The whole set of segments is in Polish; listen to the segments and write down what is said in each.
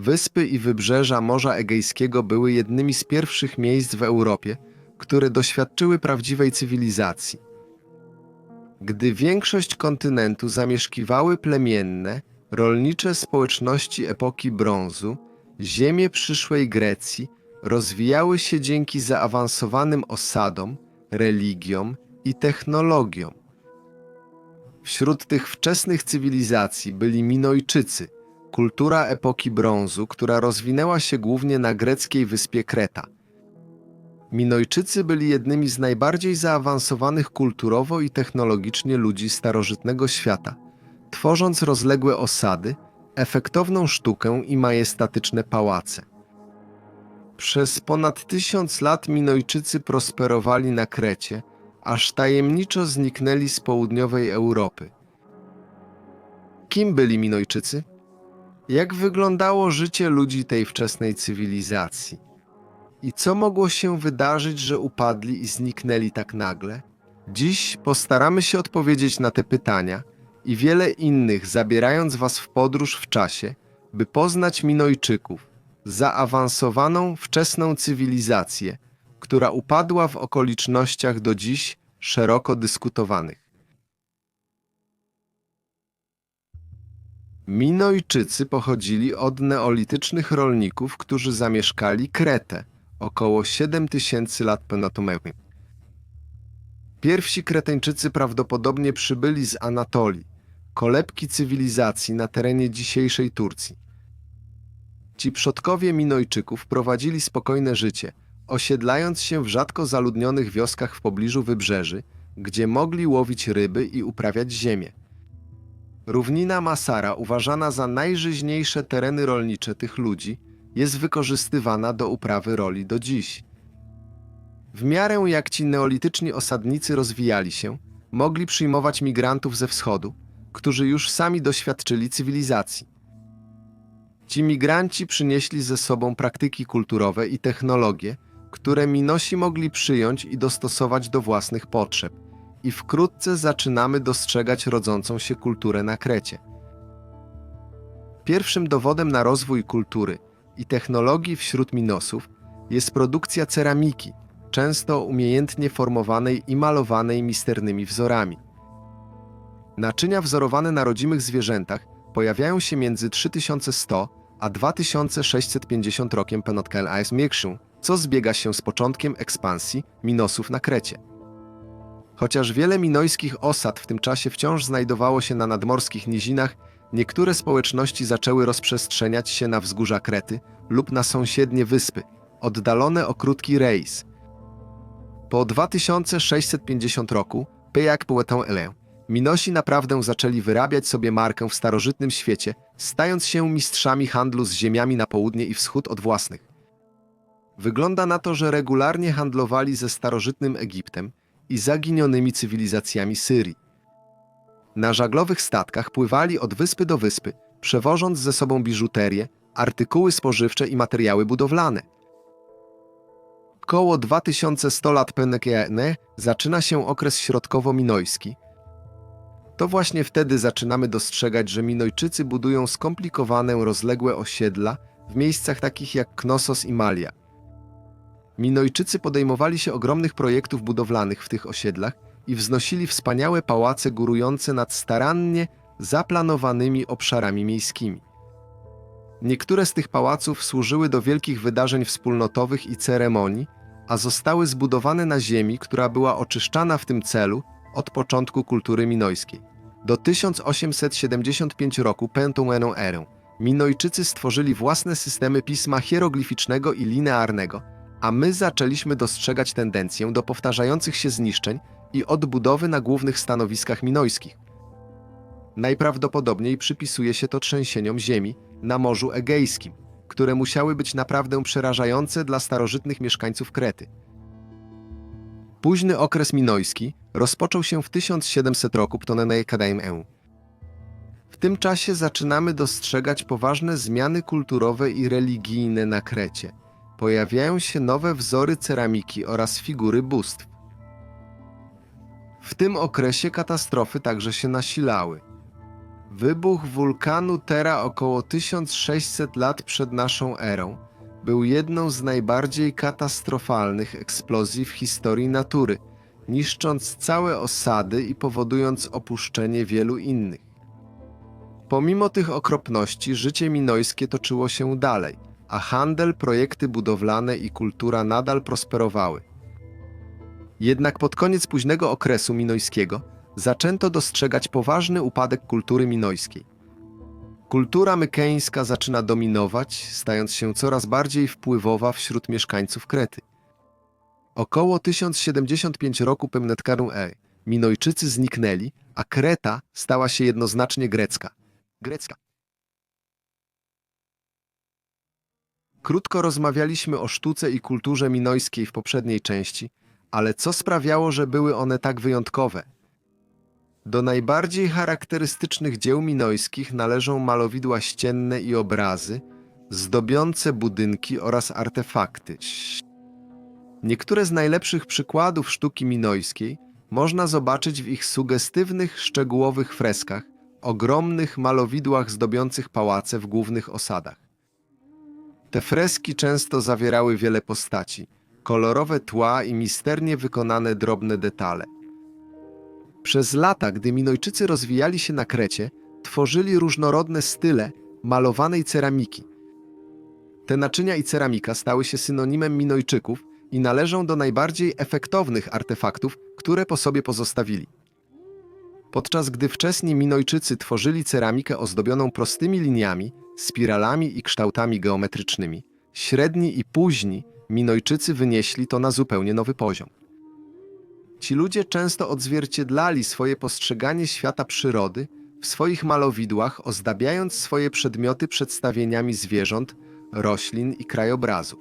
Wyspy i wybrzeża Morza Egejskiego były jednymi z pierwszych miejsc w Europie, które doświadczyły prawdziwej cywilizacji. Gdy większość kontynentu zamieszkiwały plemienne, rolnicze społeczności epoki brązu, ziemie przyszłej Grecji rozwijały się dzięki zaawansowanym osadom, religiom i technologiom. Wśród tych wczesnych cywilizacji byli Minojczycy, kultura epoki brązu, która rozwinęła się głównie na greckiej wyspie Kreta. Minojczycy byli jednymi z najbardziej zaawansowanych kulturowo i technologicznie ludzi starożytnego świata, tworząc rozległe osady, efektowną sztukę i majestatyczne pałace. Przez ponad tysiąc lat Minojczycy prosperowali na Krecie, aż tajemniczo zniknęli z południowej Europy. Kim byli Minojczycy? Jak wyglądało życie ludzi tej wczesnej cywilizacji? I co mogło się wydarzyć, że upadli i zniknęli tak nagle? Dziś postaramy się odpowiedzieć na te pytania i wiele innych, zabierając Was w podróż w czasie, by poznać Minojczyków, zaawansowaną wczesną cywilizację, która upadła w okolicznościach do dziś szeroko dyskutowanych. Minojczycy pochodzili od neolitycznych rolników, którzy zamieszkali Kretę około 7000 lat po. Pierwsi Kreteńczycy prawdopodobnie przybyli z Anatolii, kolebki cywilizacji na terenie dzisiejszej Turcji. Ci przodkowie Minojczyków prowadzili spokojne życie, osiedlając się w rzadko zaludnionych wioskach w pobliżu wybrzeży, gdzie mogli łowić ryby i uprawiać ziemię. Równina Masara, uważana za najżyźniejsze tereny rolnicze tych ludzi, jest wykorzystywana do uprawy roli do dziś. W miarę jak ci neolityczni osadnicy rozwijali się, mogli przyjmować migrantów ze wschodu, którzy już sami doświadczyli cywilizacji. Ci migranci przynieśli ze sobą praktyki kulturowe i technologie, które Minosi mogli przyjąć i dostosować do własnych potrzeb, i wkrótce zaczynamy dostrzegać rodzącą się kulturę na Krecie. Pierwszym dowodem na rozwój kultury i technologii wśród Minosów jest produkcja ceramiki, często umiejętnie formowanej i malowanej misternymi wzorami. Naczynia wzorowane na rodzimych zwierzętach pojawiają się między 3100 a 2650 rokiem Penotkel AS Miekszą, co zbiega się z początkiem ekspansji Minosów na Krecie. Chociaż wiele minojskich osad w tym czasie wciąż znajdowało się na nadmorskich nizinach, niektóre społeczności zaczęły rozprzestrzeniać się na wzgórza Krety lub na sąsiednie wyspy, oddalone o krótki rejs. Po 2650 roku, Pejak Poetą Elę, Minosi naprawdę zaczęli wyrabiać sobie markę w starożytnym świecie, stając się mistrzami handlu z ziemiami na południe i wschód od własnych. Wygląda na to, że regularnie handlowali ze starożytnym Egiptem i zaginionymi cywilizacjami Syrii. Na żaglowych statkach pływali od wyspy do wyspy, przewożąc ze sobą biżuterię, artykuły spożywcze i materiały budowlane. Koło 2100 lat PNKN zaczyna się okres środkowo-minojski. To właśnie wtedy zaczynamy dostrzegać, że Minojczycy budują skomplikowane, rozległe osiedla w miejscach takich jak Knossos i Malia. Minojczycy podejmowali się ogromnych projektów budowlanych w tych osiedlach i wznosili wspaniałe pałace górujące nad starannie zaplanowanymi obszarami miejskimi. Niektóre z tych pałaców służyły do wielkich wydarzeń wspólnotowych i ceremonii, a zostały zbudowane na ziemi, która była oczyszczana w tym celu od początku kultury minojskiej. Do 1875 roku Pentueną erę Minojczycy stworzyli własne systemy pisma hieroglificznego i linearnego, a my zaczęliśmy dostrzegać tendencję do powtarzających się zniszczeń i odbudowy na głównych stanowiskach minojskich. Najprawdopodobniej przypisuje się to trzęsieniom ziemi na Morzu Egejskim, które musiały być naprawdę przerażające dla starożytnych mieszkańców Krety. Późny okres minojski rozpoczął się w 1700 roku Ptolemej Kadaim W tym czasie zaczynamy dostrzegać poważne zmiany kulturowe i religijne na Krecie. Pojawiają się nowe wzory ceramiki oraz figury bóstw. W tym okresie katastrofy także się nasilały. Wybuch wulkanu Tera około 1600 lat przed naszą erą był jedną z najbardziej katastrofalnych eksplozji w historii natury, niszcząc całe osady i powodując opuszczenie wielu innych. Pomimo tych okropności, życie minojskie toczyło się dalej, a handel, projekty budowlane i kultura nadal prosperowały. Jednak pod koniec późnego okresu minojskiego zaczęto dostrzegać poważny upadek kultury minojskiej. Kultura mykeńska zaczyna dominować, stając się coraz bardziej wpływowa wśród mieszkańców Krety. Około 1075 roku Pemnetkarun E. Minojczycy zniknęli, a Kreta stała się jednoznacznie grecka. Grecka. Krótko rozmawialiśmy o sztuce i kulturze minojskiej w poprzedniej części, ale co sprawiało, że były one tak wyjątkowe? Do najbardziej charakterystycznych dzieł minojskich należą malowidła ścienne i obrazy, zdobiące budynki oraz artefakty. Niektóre z najlepszych przykładów sztuki minojskiej można zobaczyć w ich sugestywnych, szczegółowych freskach, ogromnych malowidłach zdobiących pałace w głównych osadach. Te freski często zawierały wiele postaci, kolorowe tła i misternie wykonane drobne detale. Przez lata, gdy Minojczycy rozwijali się na Krecie, tworzyli różnorodne style malowanej ceramiki. Te naczynia i ceramika stały się synonimem Minojczyków i należą do najbardziej efektownych artefaktów, które po sobie pozostawili. Podczas gdy wczesni Minojczycy tworzyli ceramikę ozdobioną prostymi liniami, spiralami i kształtami geometrycznymi, średni i późni Minojczycy wynieśli to na zupełnie nowy poziom. Ci ludzie często odzwierciedlali swoje postrzeganie świata przyrody w swoich malowidłach, ozdabiając swoje przedmioty przedstawieniami zwierząt, roślin i krajobrazów.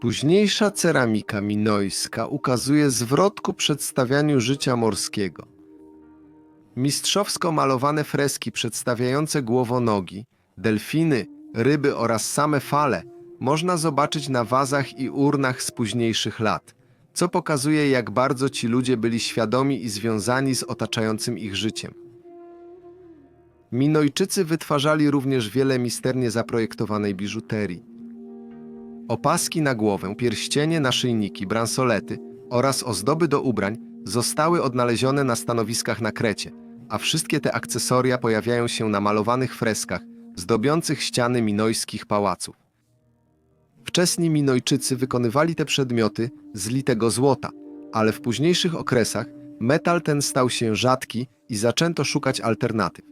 Późniejsza ceramika minojska ukazuje zwrot ku przedstawianiu życia morskiego. Mistrzowsko malowane freski przedstawiające głowonogi, delfiny, ryby oraz same fale można zobaczyć na wazach i urnach z późniejszych lat, co pokazuje, jak bardzo ci ludzie byli świadomi i związani z otaczającym ich życiem. Minojczycy wytwarzali również wiele misternie zaprojektowanej biżuterii. Opaski na głowę, pierścienie, naszyjniki, bransolety oraz ozdoby do ubrań zostały odnalezione na stanowiskach na Krecie, a wszystkie te akcesoria pojawiają się na malowanych freskach zdobiących ściany minojskich pałaców. Wczesni Minojczycy wykonywali te przedmioty z litego złota, ale w późniejszych okresach metal ten stał się rzadki i zaczęto szukać alternatyw.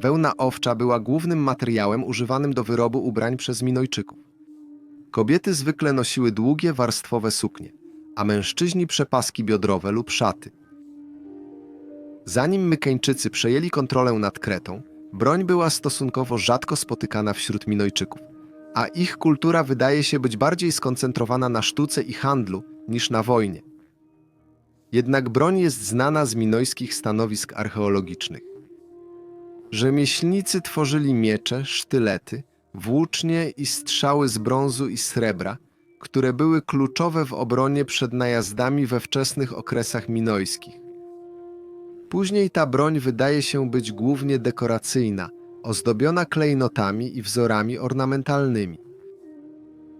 Wełna owcza była głównym materiałem używanym do wyrobu ubrań przez Minojczyków. Kobiety zwykle nosiły długie, warstwowe suknie, a mężczyźni przepaski biodrowe lub szaty. Zanim Mykeńczycy przejęli kontrolę nad Kretą, broń była stosunkowo rzadko spotykana wśród Minojczyków, a ich kultura wydaje się być bardziej skoncentrowana na sztuce i handlu niż na wojnie. Jednak broń jest znana z minojskich stanowisk archeologicznych. Rzemieślnicy tworzyli miecze, sztylety, włócznie i strzały z brązu i srebra, które były kluczowe w obronie przed najazdami we wczesnych okresach minojskich. Później ta broń wydaje się być głównie dekoracyjna, ozdobiona klejnotami i wzorami ornamentalnymi.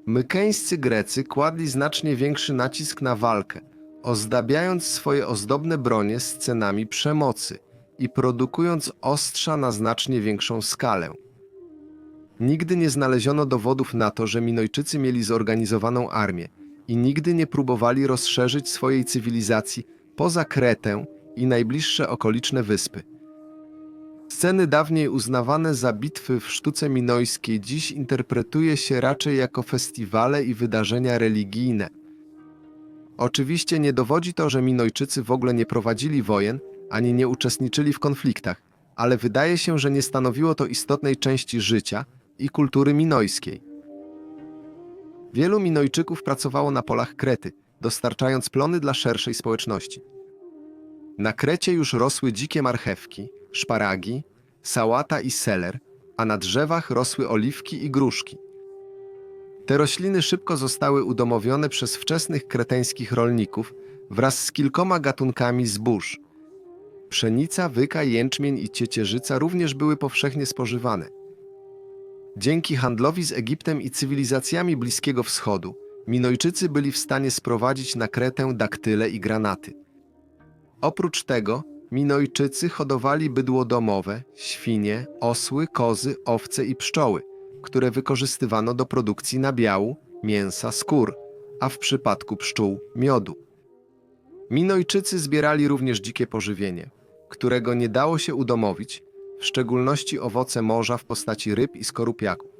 Mykeńscy Grecy kładli znacznie większy nacisk na walkę, ozdabiając swoje ozdobne bronie scenami przemocy i produkując ostrza na znacznie większą skalę. Nigdy nie znaleziono dowodów na to, że Minojczycy mieli zorganizowaną armię i nigdy nie próbowali rozszerzyć swojej cywilizacji poza Kretę i najbliższe okoliczne wyspy. Sceny dawniej uznawane za bitwy w sztuce minojskiej dziś interpretuje się raczej jako festiwale i wydarzenia religijne. Oczywiście nie dowodzi to, że Minojczycy w ogóle nie prowadzili wojen ani nie uczestniczyli w konfliktach, ale wydaje się, że nie stanowiło to istotnej części życia i kultury minojskiej. Wielu Minojczyków pracowało na polach Krety, dostarczając plony dla szerszej społeczności. Na Krecie już rosły dzikie marchewki, szparagi, sałata i seler, a na drzewach rosły oliwki i gruszki. Te rośliny szybko zostały udomowione przez wczesnych kreteńskich rolników wraz z kilkoma gatunkami zbóż. Pszenica, wyka, jęczmień i ciecierzyca również były powszechnie spożywane. Dzięki handlowi z Egiptem i cywilizacjami Bliskiego Wschodu, Minojczycy byli w stanie sprowadzić na Kretę daktyle i granaty. Oprócz tego, Minojczycy hodowali bydło domowe, świnie, osły, kozy, owce i pszczoły, które wykorzystywano do produkcji nabiału, mięsa, skór, a w przypadku pszczół miodu. Minojczycy zbierali również dzikie pożywienie, którego nie dało się udomowić, w szczególności owoce morza w postaci ryb i skorupiaków.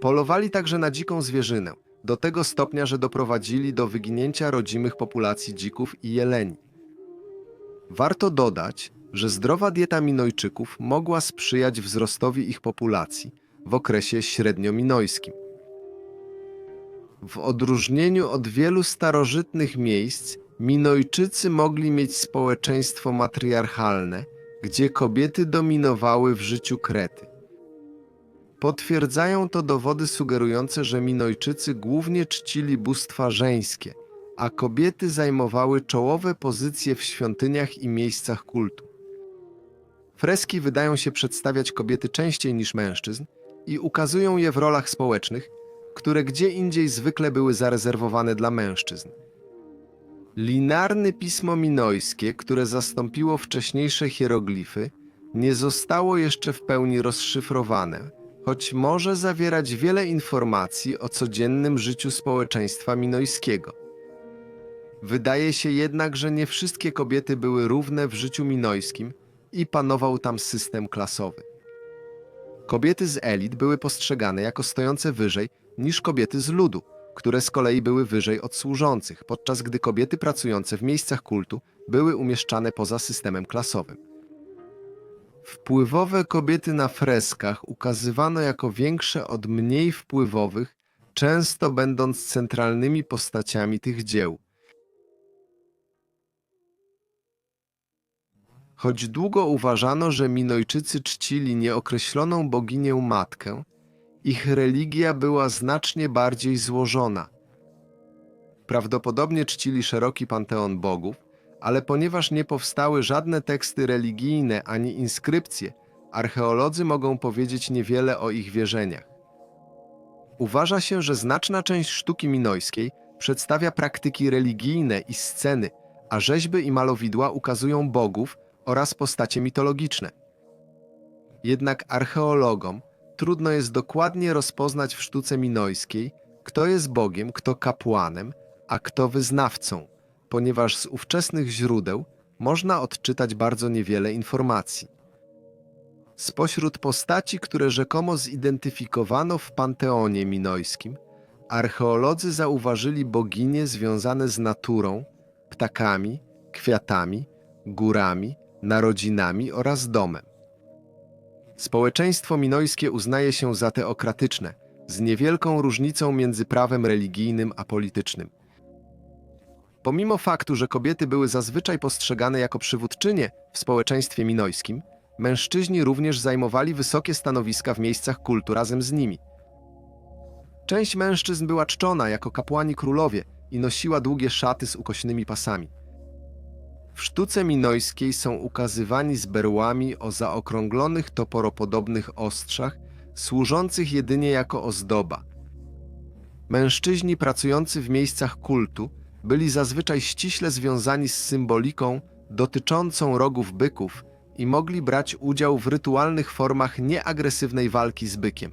Polowali także na dziką zwierzynę, do tego stopnia, że doprowadzili do wyginięcia rodzimych populacji dzików i jeleni. Warto dodać, że zdrowa dieta Minojczyków mogła sprzyjać wzrostowi ich populacji w okresie średniominojskim. W odróżnieniu od wielu starożytnych miejsc, Minojczycy mogli mieć społeczeństwo matriarchalne, gdzie kobiety dominowały w życiu Krety. Potwierdzają to dowody sugerujące, że Minojczycy głównie czcili bóstwa żeńskie, a kobiety zajmowały czołowe pozycje w świątyniach i miejscach kultu. Freski wydają się przedstawiać kobiety częściej niż mężczyzn i ukazują je w rolach społecznych, które gdzie indziej zwykle były zarezerwowane dla mężczyzn. Linarne pismo minojskie, które zastąpiło wcześniejsze hieroglify, nie zostało jeszcze w pełni rozszyfrowane, choć może zawierać wiele informacji o codziennym życiu społeczeństwa minojskiego. Wydaje się jednak, że nie wszystkie kobiety były równe w życiu minojskim i panował tam system klasowy. Kobiety z elit były postrzegane jako stojące wyżej niż kobiety z ludu, które z kolei były wyżej od służących, podczas gdy kobiety pracujące w miejscach kultu były umieszczane poza systemem klasowym. Wpływowe kobiety na freskach ukazywano jako większe od mniej wpływowych, często będąc centralnymi postaciami tych dzieł. Choć długo uważano, że Minojczycy czcili nieokreśloną boginię matkę, ich religia była znacznie bardziej złożona. Prawdopodobnie czcili szeroki panteon bogów, ale ponieważ nie powstały żadne teksty religijne ani inskrypcje, archeolodzy mogą powiedzieć niewiele o ich wierzeniach. Uważa się, że znaczna część sztuki minojskiej przedstawia praktyki religijne i sceny, a rzeźby i malowidła ukazują bogów oraz postacie mitologiczne. Jednak archeologom trudno jest dokładnie rozpoznać w sztuce minojskiej, kto jest bogiem, kto kapłanem, a kto wyznawcą, ponieważ z ówczesnych źródeł można odczytać bardzo niewiele informacji. Spośród postaci, które rzekomo zidentyfikowano w panteonie minojskim, archeolodzy zauważyli boginie związane z naturą, ptakami, kwiatami, górami, narodzinami oraz domem. Społeczeństwo minojskie uznaje się za teokratyczne, z niewielką różnicą między prawem religijnym a politycznym. Pomimo faktu, że kobiety były zazwyczaj postrzegane jako przywódczynie w społeczeństwie minojskim, mężczyźni również zajmowali wysokie stanowiska w miejscach kultu razem z nimi. Część mężczyzn była czczona jako kapłani królowie i nosiła długie szaty z ukośnymi pasami. W sztuce minojskiej są ukazywani z berłami o zaokrąglonych toporopodobnych ostrzach, służących jedynie jako ozdoba. Mężczyźni pracujący w miejscach kultu byli zazwyczaj ściśle związani z symboliką dotyczącą rogów byków i mogli brać udział w rytualnych formach nieagresywnej walki z bykiem.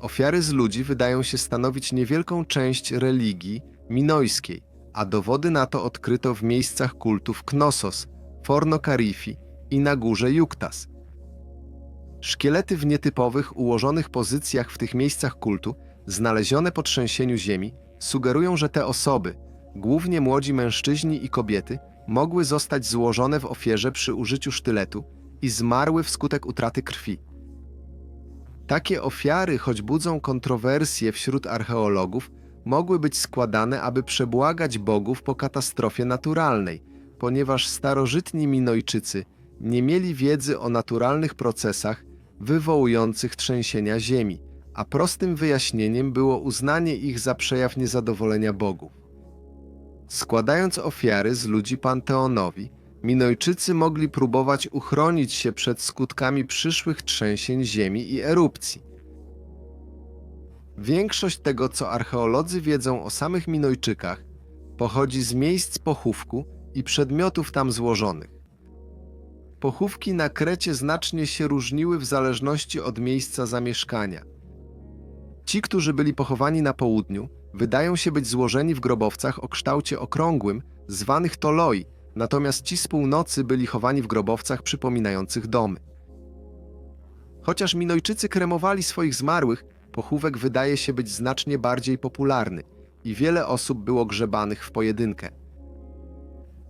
Ofiary z ludzi wydają się stanowić niewielką część religii minojskiej, a dowody na to odkryto w miejscach kultów Knossos, Forno Karifi i na górze Juktas. Szkielety w nietypowych, ułożonych pozycjach w tych miejscach kultu, znalezione po trzęsieniu ziemi, sugerują, że te osoby, głównie młodzi mężczyźni i kobiety, mogły zostać złożone w ofierze przy użyciu sztyletu i zmarły wskutek utraty krwi. Takie ofiary, choć budzą kontrowersje wśród archeologów, mogły być składane, aby przebłagać bogów po katastrofie naturalnej, ponieważ starożytni Minojczycy nie mieli wiedzy o naturalnych procesach wywołujących trzęsienia ziemi, a prostym wyjaśnieniem było uznanie ich za przejaw niezadowolenia bogów. Składając ofiary z ludzi Panteonowi, Minojczycy mogli próbować uchronić się przed skutkami przyszłych trzęsień ziemi i erupcji. Większość tego, co archeolodzy wiedzą o samych Minojczykach, pochodzi z miejsc pochówku i przedmiotów tam złożonych. Pochówki na Krecie znacznie się różniły w zależności od miejsca zamieszkania. Ci, którzy byli pochowani na południu, wydają się być złożeni w grobowcach o kształcie okrągłym, zwanych toloi, natomiast ci z północy byli chowani w grobowcach przypominających domy. Chociaż Minojczycy kremowali swoich zmarłych, pochówek wydaje się być znacznie bardziej popularny i wiele osób było grzebanych w pojedynkę.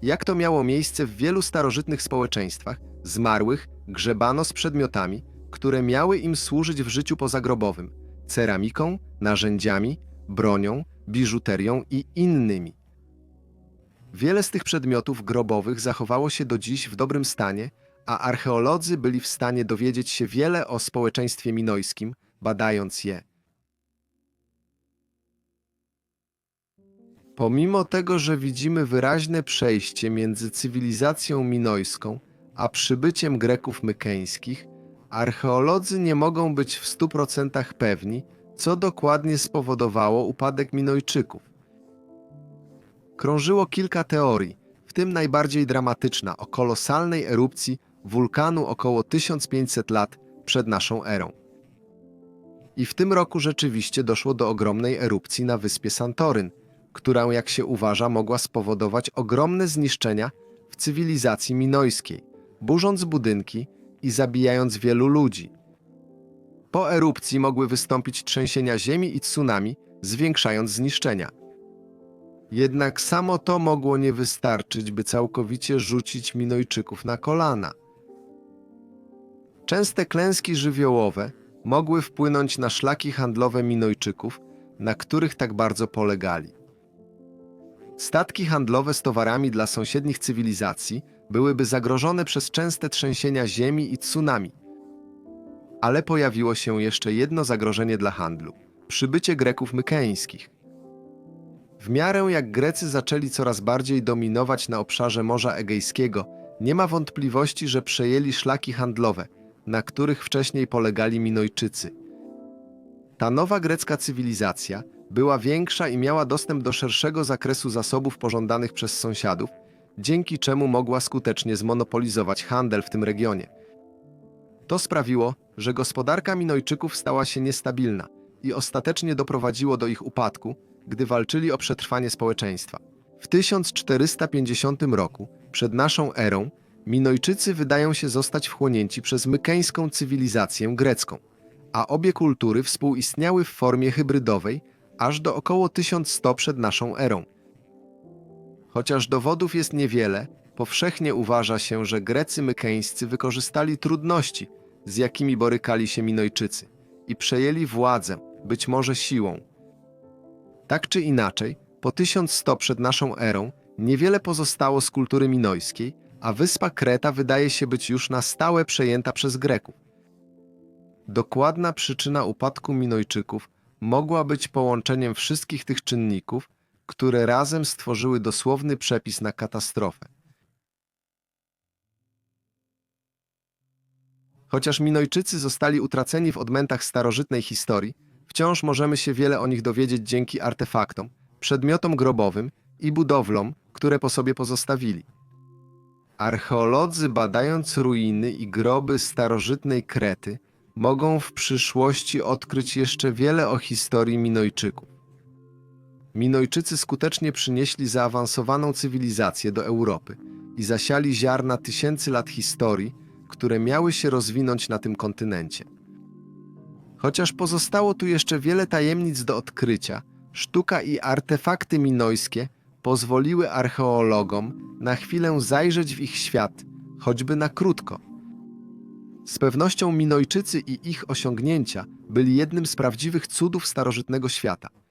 Jak to miało miejsce w wielu starożytnych społeczeństwach, zmarłych grzebano z przedmiotami, które miały im służyć w życiu pozagrobowym ceramiką, narzędziami, bronią, biżuterią i innymi. Wiele z tych przedmiotów grobowych zachowało się do dziś w dobrym stanie, a archeolodzy byli w stanie dowiedzieć się wiele o społeczeństwie minojskim, badając je. Pomimo tego, że widzimy wyraźne przejście między cywilizacją minojską a przybyciem Greków mykeńskich, archeolodzy nie mogą być w 100% pewni, co dokładnie spowodowało upadek Minojczyków. Krążyło kilka teorii, w tym najbardziej dramatyczna o kolosalnej erupcji wulkanu około 1500 lat przed naszą erą. I w tym roku rzeczywiście doszło do ogromnej erupcji na wyspie Santoryn, która, jak się uważa, mogła spowodować ogromne zniszczenia w cywilizacji minojskiej, burząc budynki i zabijając wielu ludzi. Po erupcji mogły wystąpić trzęsienia ziemi i tsunami, zwiększając zniszczenia. Jednak samo to mogło nie wystarczyć, by całkowicie rzucić Minojczyków na kolana. Częste klęski żywiołowe mogły wpłynąć na szlaki handlowe Minojczyków, na których tak bardzo polegali. Statki handlowe z towarami dla sąsiednich cywilizacji byłyby zagrożone przez częste trzęsienia ziemi i tsunami. Ale pojawiło się jeszcze jedno zagrożenie dla handlu przybycie Greków mykeńskich. W miarę jak Grecy zaczęli coraz bardziej dominować na obszarze Morza Egejskiego, nie ma wątpliwości, że przejęli szlaki handlowe, na których wcześniej polegali Minojczycy. Ta nowa grecka cywilizacja była większa i miała dostęp do szerszego zakresu zasobów pożądanych przez sąsiadów, dzięki czemu mogła skutecznie zmonopolizować handel w tym regionie. To sprawiło, że gospodarka Minojczyków stała się niestabilna i ostatecznie doprowadziło do ich upadku, gdy walczyli o przetrwanie społeczeństwa. W 1450 roku, przed naszą erą, Minojczycy wydają się zostać wchłonięci przez mykeńską cywilizację grecką, a obie kultury współistniały w formie hybrydowej aż do około 1100 przed naszą erą. Chociaż dowodów jest niewiele, powszechnie uważa się, że Grecy mykeńscy wykorzystali trudności, z jakimi borykali się Minojczycy i przejęli władzę, być może siłą. Tak czy inaczej, po 1100 przed naszą erą niewiele pozostało z kultury minojskiej, a wyspa Kreta wydaje się być już na stałe przejęta przez Greków. Dokładna przyczyna upadku Minojczyków mogła być połączeniem wszystkich tych czynników, które razem stworzyły dosłowny przepis na katastrofę. Chociaż Minojczycy zostali utraceni w odmętach starożytnej historii, wciąż możemy się wiele o nich dowiedzieć dzięki artefaktom, przedmiotom grobowym i budowlom, które po sobie pozostawili. Archeolodzy badając ruiny i groby starożytnej Krety mogą w przyszłości odkryć jeszcze wiele o historii Minojczyków. Minojczycy skutecznie przynieśli zaawansowaną cywilizację do Europy i zasiali ziarna tysięcy lat historii, które miały się rozwinąć na tym kontynencie. Chociaż pozostało tu jeszcze wiele tajemnic do odkrycia, sztuka i artefakty minojskie pozwoliły archeologom na chwilę zajrzeć w ich świat, choćby na krótko. Z pewnością Minojczycy i ich osiągnięcia byli jednym z prawdziwych cudów starożytnego świata –